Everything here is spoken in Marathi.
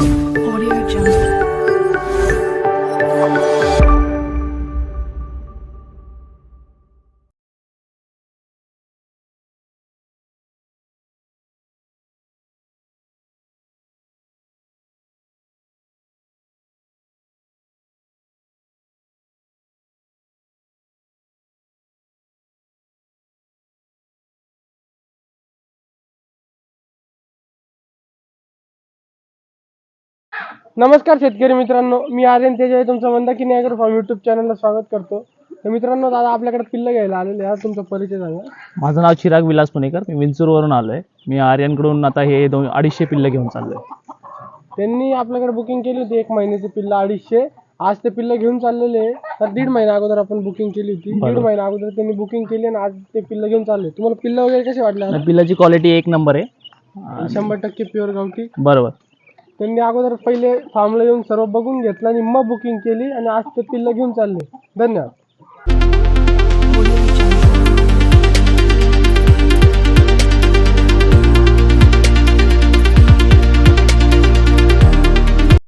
Audio Jungle. नमस्कार शेतकरी मित्रांनो मी आर्यन तेजाई तुमचं मंदाकिनी ॲग्रो फार्म युट्यूब चॅनलला स्वागत करतो. तर मित्रांनो दादा आपल्याकडे पिल्लं घ्यायला आलेले आहे तुमचा परिचय सांगा. माझं नाव चिराग विलास पुणेकर. मी विंचूरवरून आलो आहे मी आर्यनकडून आता हे दोन अडीचशे पिल्लं घेऊन चाललो आहे त्यांनी आपल्याकडे बुकिंग केली होती. एक महिन्याची पिल्लं अडीचशे. आज ते पिल्लं घेऊन चाललेले आहे तर दीड महिना अगोदर आपण बुकिंग केली होती. दीड बरोबर. महिना अगोदर त्यांनी बुकिंग केली आणि आज ते पिल्लं घेऊन चालले. तुम्हाला पिल्लं वगैरे कसे वाटले आणि पिल्लाची क्वालिटी एक नंबर आहे. शंभर टक्के प्युअर गावठी. बरोबर. त्यांनी अगोदर पहिले फार्मला येऊन सर्व बघून घेतलं आणि मग बुकिंग केली आणि आज ते पिल्लं घेऊन चालले. धन्यवाद.